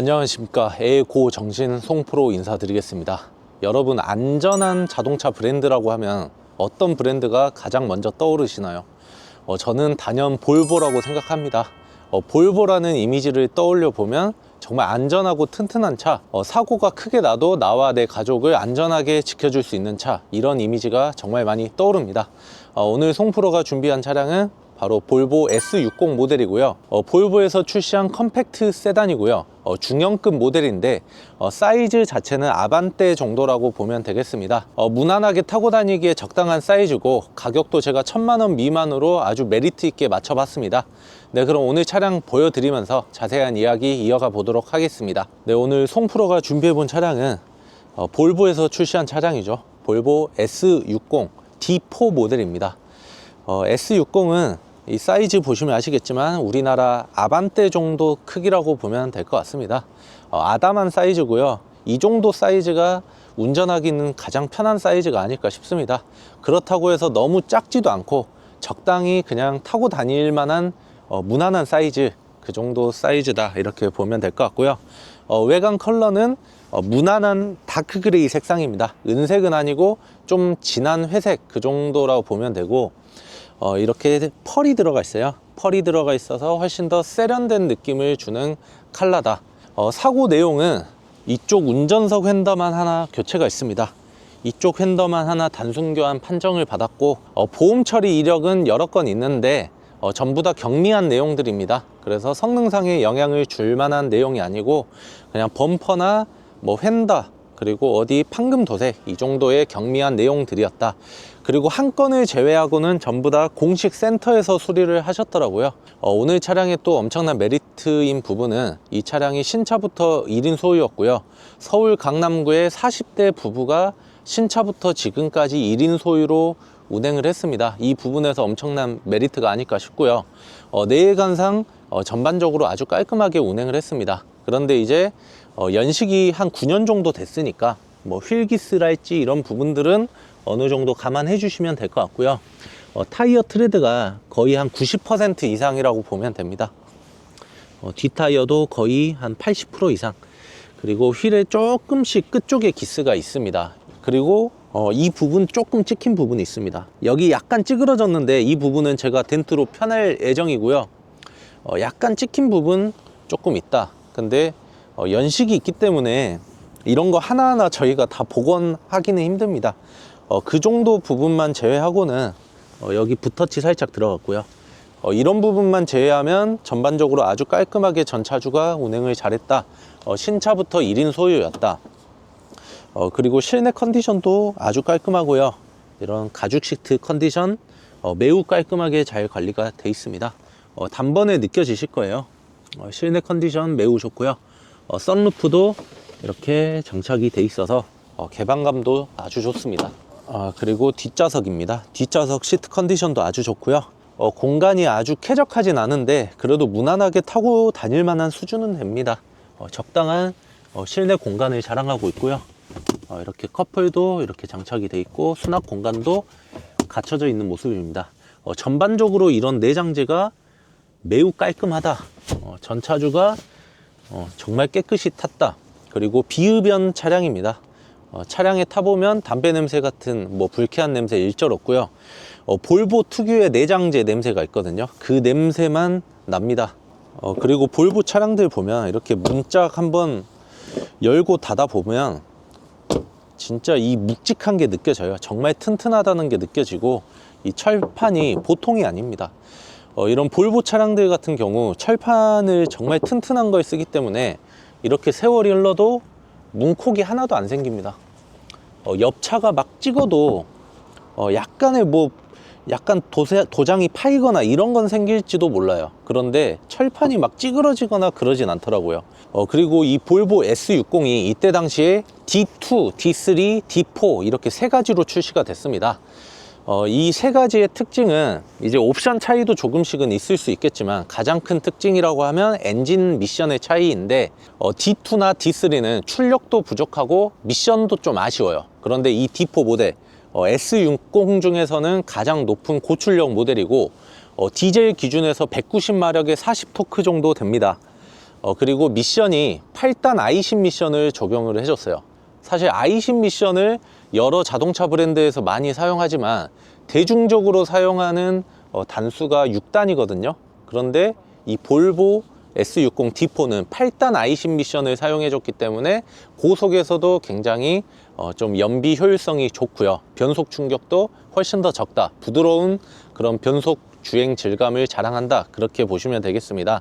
안녕하십니까. 에고 정신 송프로 인사드리겠습니다. 여러분 안전한 자동차 브랜드라고 하면 어떤 브랜드가 가장 먼저 떠오르시나요? 어, 저는 단연 볼보라고 생각합니다. 어, 볼보라는 이미지를 떠올려 보면 정말 안전하고 튼튼한 차 어, 사고가 크게 나도 나와 내 가족을 안전하게 지켜줄 수 있는 차 이런 이미지가 정말 많이 떠오릅니다. 어, 오늘 송프로가 준비한 차량은 바로 볼보 S60 모델이고요. 어, 볼보에서 출시한 컴팩트 세단이고요. 어, 중형급 모델인데 어, 사이즈 자체는 아반떼 정도라고 보면 되겠습니다. 어, 무난하게 타고 다니기에 적당한 사이즈고 가격도 제가 천만 원 미만으로 아주 메리트 있게 맞춰봤습니다. 네, 그럼 오늘 차량 보여드리면서 자세한 이야기 이어가 보도록 하겠습니다. 네, 오늘 송프로가 준비해본 차량은 어, 볼보에서 출시한 차량이죠. 볼보 S60 D4 모델입니다. 어, S60은 이 사이즈 보시면 아시겠지만 우리나라 아반떼 정도 크기라고 보면 될 것 같습니다. 어, 아담한 사이즈고요. 이 정도 사이즈가 운전하기는 가장 편한 사이즈가 아닐까 싶습니다. 그렇다고 해서 너무 작지도 않고 적당히 그냥 타고 다닐 만한 어, 무난한 사이즈 그 정도 사이즈다 이렇게 보면 될 것 같고요. 어, 외관 컬러는 어, 무난한 다크 그레이 색상입니다. 은색은 아니고 좀 진한 회색 그 정도라고 보면 되고 어, 이렇게 펄이 들어가 있어요. 펄이 들어가 있어서 훨씬 더 세련된 느낌을 주는 컬러다. 어, 사고 내용은 이쪽 운전석 휀더만 하나 교체가 있습니다. 이쪽 휀더만 하나 단순 교환 판정을 받았고 어, 보험 처리 이력은 여러 건 있는데 어, 전부 다 경미한 내용들입니다. 그래서 성능상에 영향을 줄 만한 내용이 아니고 그냥 범퍼나 뭐 휀더 그리고 어디 판금 도색 이 정도의 경미한 내용들이었다. 그리고 한 건을 제외하고는 전부 다 공식 센터에서 수리를 하셨더라고요. 어, 오늘 차량의 또 엄청난 메리트인 부분은 이 차량이 신차부터 1인 소유였고요. 서울 강남구의 40대 부부가 신차부터 지금까지 1인 소유로 운행을 했습니다. 이 부분에서 엄청난 메리트가 아닐까 싶고요. 어, 내외관상 어, 전반적으로 아주 깔끔하게 운행을 했습니다. 그런데 이제 어, 연식이 한 9년 정도 됐으니까 뭐 휠기스랄지 이런 부분들은 어느 정도 감안해 주시면 될 것 같고요. 어, 타이어 트레드가 거의 한 90% 이상이라고 보면 됩니다. 어, 뒷타이어도 거의 한 80% 이상. 그리고 휠에 조금씩 끝쪽에 기스가 있습니다. 그리고 어, 이 부분 조금 찍힌 부분이 있습니다. 여기 약간 찌그러졌는데 이 부분은 제가 덴트로 편할 예정이고요. 어, 약간 찍힌 부분 조금 있다. 근데 어, 연식이 있기 때문에 이런 거 하나하나 저희가 다 복원하기는 힘듭니다. 어, 그 정도 부분만 제외하고는 어, 여기 붓터치 살짝 들어갔고요. 어, 이런 부분만 제외하면 전반적으로 아주 깔끔하게 전 차주가 운행을 잘했다. 어, 신차부터 1인 소유였다. 어, 그리고 실내 컨디션도 아주 깔끔하고요. 이런 가죽 시트 컨디션 어, 매우 깔끔하게 잘 관리가 돼 있습니다. 어, 단번에 느껴지실 거예요. 어, 실내 컨디션 매우 좋고요. 어, 썬루프도 이렇게 장착이 돼 있어서 어, 개방감도 아주 좋습니다. 아, 그리고 뒷좌석입니다. 뒷좌석 시트 컨디션도 아주 좋고요. 어, 공간이 아주 쾌적하진 않은데 그래도 무난하게 타고 다닐 만한 수준은 됩니다. 어, 적당한 어, 실내 공간을 자랑하고 있고요. 어, 이렇게 커플도 이렇게 장착이 돼 있고 수납 공간도 갖춰져 있는 모습입니다. 어, 전반적으로 이런 내장재가 매우 깔끔하다. 어, 전차주가 어, 정말 깨끗이 탔다. 그리고 비흡연 차량입니다. 어, 차량에 타보면 담배 냄새 같은 뭐 불쾌한 냄새 일절 없고요. 어, 볼보 특유의 내장재 냄새가 있거든요. 그 냄새만 납니다. 어, 그리고 볼보 차량들 보면 이렇게 문짝 한번 열고 닫아 보면 진짜 이 묵직한 게 느껴져요. 정말 튼튼하다는 게 느껴지고 이 철판이 보통이 아닙니다. 어, 이런 볼보 차량들 같은 경우 철판을 정말 튼튼한 걸 쓰기 때문에 이렇게 세월이 흘러도 문콕이 하나도 안 생깁니다. 어, 옆차가 막 찍어도 어, 약간의 뭐 약간 도세, 도장이 파이거나 이런 건 생길지도 몰라요. 그런데 철판이 막 찌그러지거나 그러진 않더라고요. 어, 그리고 이 볼보 S60이 이때 당시에 D2, D3, D4 이렇게 세 가지로 출시가 됐습니다. 어, 이 세 가지의 특징은 이제 옵션 차이도 조금씩은 있을 수 있겠지만 가장 큰 특징이라고 하면 엔진 미션의 차이인데 어, D2나 D3는 출력도 부족하고 미션도 좀 아쉬워요. 그런데 이 D4 모델 어, S60 중에서는 가장 높은 고출력 모델이고 어, 디젤 기준에서 190마력의 40토크 정도 됩니다. 어, 그리고 미션이 8단 아이신 미션을 적용을 해줬어요. 사실 아이신 미션을 여러 자동차 브랜드에서 많이 사용하지만 대중적으로 사용하는 어, 단수가 6단이거든요. 그런데 이 볼보 S60 D4는 8단 아이신 미션을 사용해줬기 때문에 고속에서도 굉장히 어, 좀 연비 효율성이 좋고요. 변속 충격도 훨씬 더 적다. 부드러운 그런 변속 주행 질감을 자랑한다. 그렇게 보시면 되겠습니다.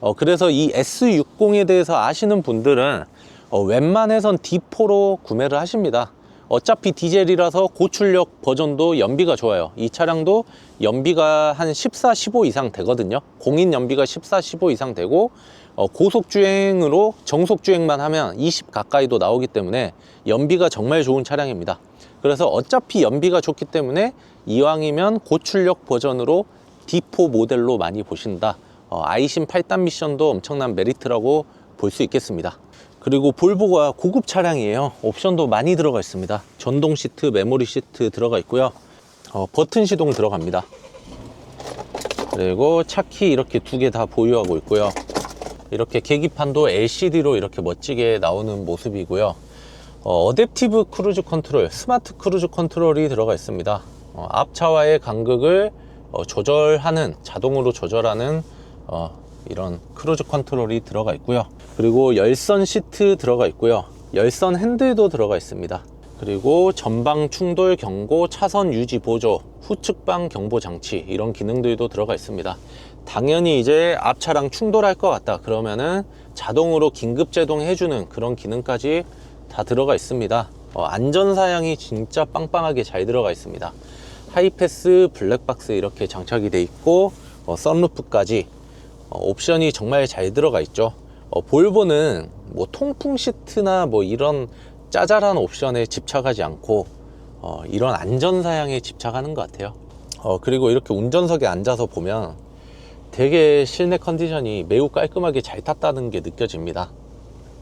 어, 그래서 이 S60에 대해서 아시는 분들은 어, 웬만해선 D4로 구매를 하십니다. 어차피 디젤이라서 고출력 버전도 연비가 좋아요. 이 차량도 연비가 한 14, 15 이상 되거든요. 공인 연비가 14, 15 이상 되고 어, 고속 주행으로 정속 주행만 하면 20 가까이도 나오기 때문에 연비가 정말 좋은 차량입니다. 그래서 어차피 연비가 좋기 때문에 이왕이면 고출력 버전으로 D4 모델로 많이 보신다. 어, 아이신 8단 미션도 엄청난 메리트라고 볼 수 있겠습니다. 그리고 볼보가 고급 차량이에요. 옵션도 많이 들어가 있습니다. 전동 시트, 메모리 시트 들어가 있고요. 어, 버튼 시동 들어갑니다. 그리고 차키 이렇게 두 개 다 보유하고 있고요. 이렇게 계기판도 LCD로 이렇게 멋지게 나오는 모습이고요. 어, 어댑티브 크루즈 컨트롤, 스마트 크루즈 컨트롤이 들어가 있습니다. 어, 앞차와의 간극을 어, 조절하는, 자동으로 조절하는 어, 이런 크루즈 컨트롤이 들어가 있고요. 그리고 열선 시트 들어가 있고요. 열선 핸들도 들어가 있습니다. 그리고 전방 충돌 경고, 차선 유지 보조, 후측방 경보 장치 이런 기능들도 들어가 있습니다. 당연히 이제 앞 차랑 충돌할 것 같다 그러면은 자동으로 긴급 제동해 주는 그런 기능까지 다 들어가 있습니다. 어, 안전 사양이 진짜 빵빵하게 잘 들어가 있습니다. 하이패스, 블랙박스 이렇게 장착이 돼 있고 어, 썬루프까지 어, 옵션이 정말 잘 들어가 있죠. 어, 볼보는 뭐 통풍 시트나 뭐 이런 짜잘한 옵션에 집착하지 않고 어, 이런 안전 사양에 집착하는 것 같아요. 어, 그리고 이렇게 운전석에 앉아서 보면 되게 실내 컨디션이 매우 깔끔하게 잘 탔다는 게 느껴집니다.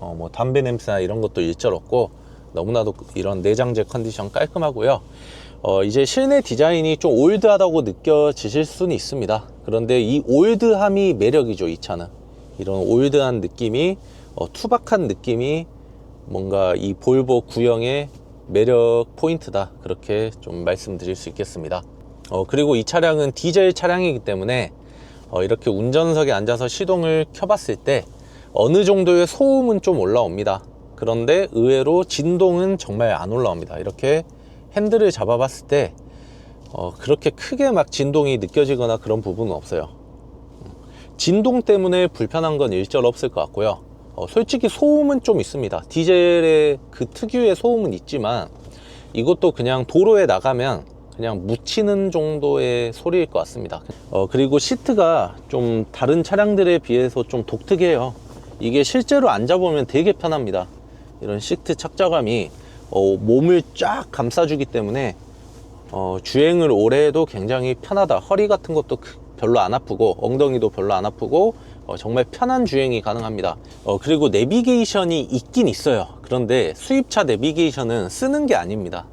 어, 뭐 담배 냄새나 이런 것도 일절 없고 너무나도 이런 내장재 컨디션 깔끔하고요. 어, 이제 실내 디자인이 좀 올드하다고 느껴지실 수는 있습니다. 그런데 이 올드함이 매력이죠, 이 차는. 이런 올드한 느낌이, 어, 투박한 느낌이 뭔가 이 볼보 구형의 매력 포인트다. 그렇게 좀 말씀드릴 수 있겠습니다. 어, 그리고 이 차량은 디젤 차량이기 때문에 어, 이렇게 운전석에 앉아서 시동을 켜봤을 때 어느 정도의 소음은 좀 올라옵니다. 그런데 의외로 진동은 정말 안 올라옵니다. 이렇게 핸들을 잡아봤을 때 어, 그렇게 크게 막 진동이 느껴지거나 그런 부분은 없어요. 진동 때문에 불편한 건 일절 없을 것 같고요. 어, 솔직히 소음은 좀 있습니다. 디젤의 그 특유의 소음은 있지만 이것도 그냥 도로에 나가면 그냥 묻히는 정도의 소리일 것 같습니다. 어, 그리고 시트가 좀 다른 차량들에 비해서 좀 독특해요. 이게 실제로 앉아보면 되게 편합니다. 이런 시트 착자감이 어, 몸을 쫙 감싸주기 때문에 어, 주행을 오래 해도 굉장히 편하다. 허리 같은 것도 크- 별로 안 아프고 엉덩이도 별로 안 아프고 어, 정말 편한 주행이 가능합니다. 어, 그리고 내비게이션이 있긴 있어요. 그런데 수입차 내비게이션은 쓰는 게 아닙니다.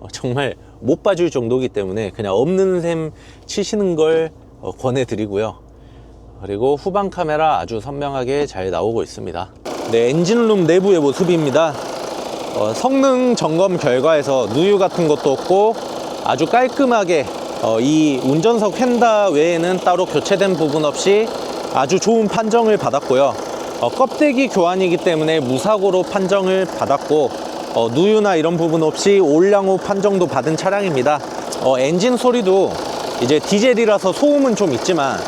어, 정말 못 봐줄 정도이기 때문에 그냥 없는 셈 치시는 걸 어, 권해드리고요. 그리고 후방 카메라 아주 선명하게 잘 나오고 있습니다. 네, 엔진룸 내부의 모습입니다. 어, 성능 점검 결과에서 누유 같은 것도 없고 아주 깔끔하게 어, 이 운전석 휀다 외에는 따로 교체된 부분 없이 아주 좋은 판정을 받았고요. 어, 껍데기 교환이기 때문에 무사고로 판정을 받았고 어, 누유나 이런 부분 없이 올량호 판정도 받은 차량입니다. 어, 엔진 소리도 이제 디젤이라서 소음은 좀 있지만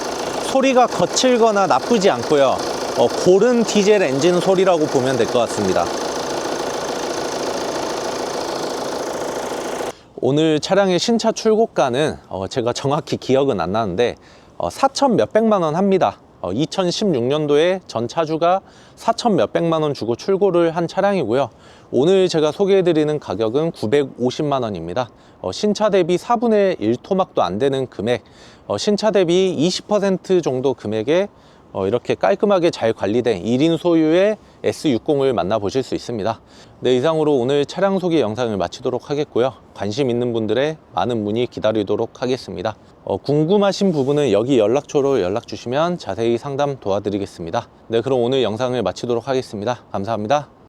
소리가 거칠거나 나쁘지 않고요. 어, 고른 디젤 엔진 소리라고 보면 될 것 같습니다. 오늘 차량의 신차 출고가는 어, 제가 정확히 기억은 안 나는데 어, 4천 몇백만 원 합니다. 어, 2016년도에 전 차주가 4천 몇백만 원 주고 출고를 한 차량이고요. 오늘 제가 소개해드리는 가격은 950만 원입니다. 어, 신차 대비 4분의 1 토막도 안 되는 금액, 어, 신차 대비 20% 정도 금액에 어, 이렇게 깔끔하게 잘 관리된 1인 소유의 S60을 만나보실 수 있습니다. 네, 이상으로 오늘 차량 소개 영상을 마치도록 하겠고요. 관심 있는 분들의 많은 문의 기다리도록 하겠습니다. 어, 궁금하신 부분은 여기 연락처로 연락 주시면 자세히 상담 도와드리겠습니다. 네, 그럼 오늘 영상을 마치도록 하겠습니다. 감사합니다.